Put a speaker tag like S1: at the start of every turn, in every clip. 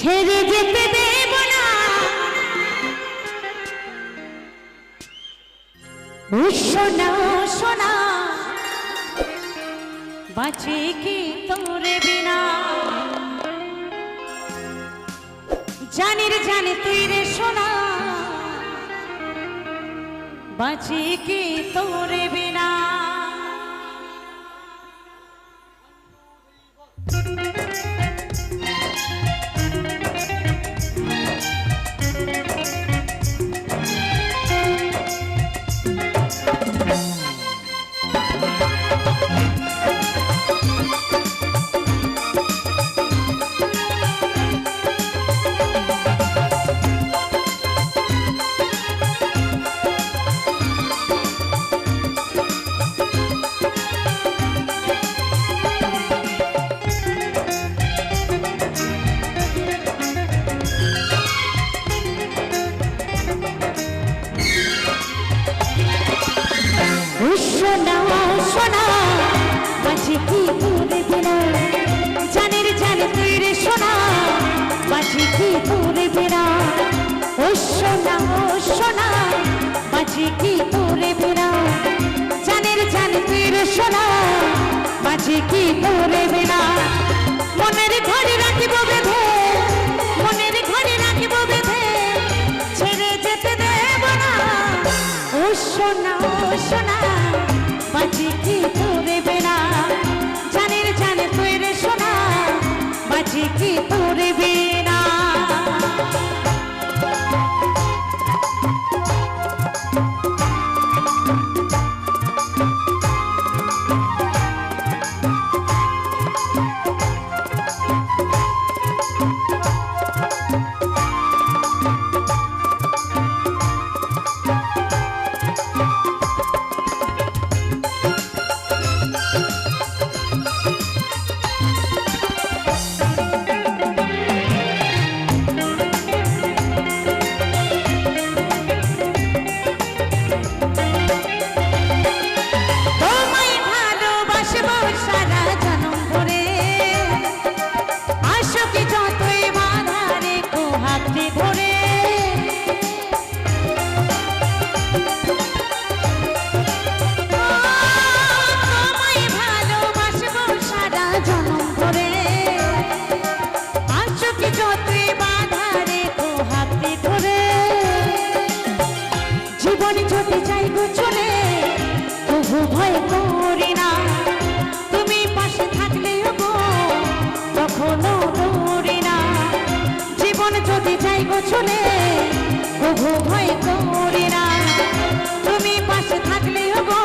S1: ছেড়ে যেতে দেব না। ও সোনা সোনা, বাঁচে কি তোরে বিনা? জানি রে, জানি তুই রে সোনা, বাঁচে কি তোরে বিনা? সোনা, বাঁচে কি তোরে বিনা মনের ঘরে রাখিব বেঁধে, মনের ঘরে রাখিব বেঁধে, ছেড়ে যেতে দেব না। ও সোনা ও সোনা কি তোরে যদি গো চলে তবু ভয় করি না। তুমি পাশে থাকলে গো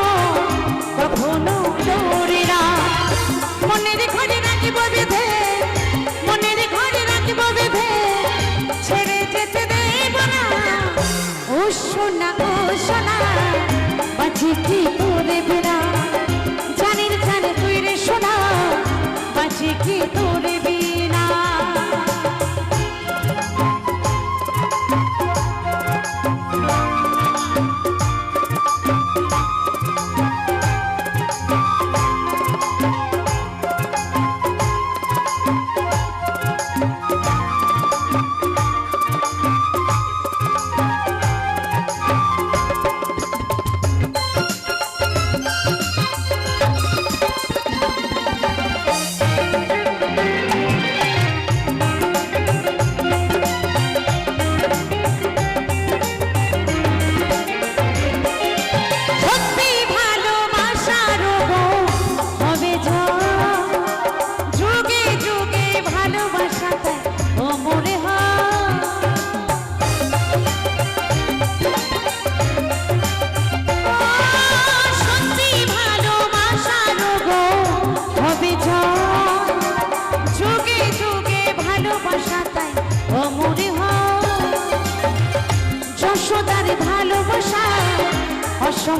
S1: কখনো দৌড়ি না। মনের ঘরে রাখিব বেঁধে, মনের ঘরে রাখিব বেঁধে, ছেড়ে যেতে দেব না। ও সোনা ও সোনা, বাঁচি কি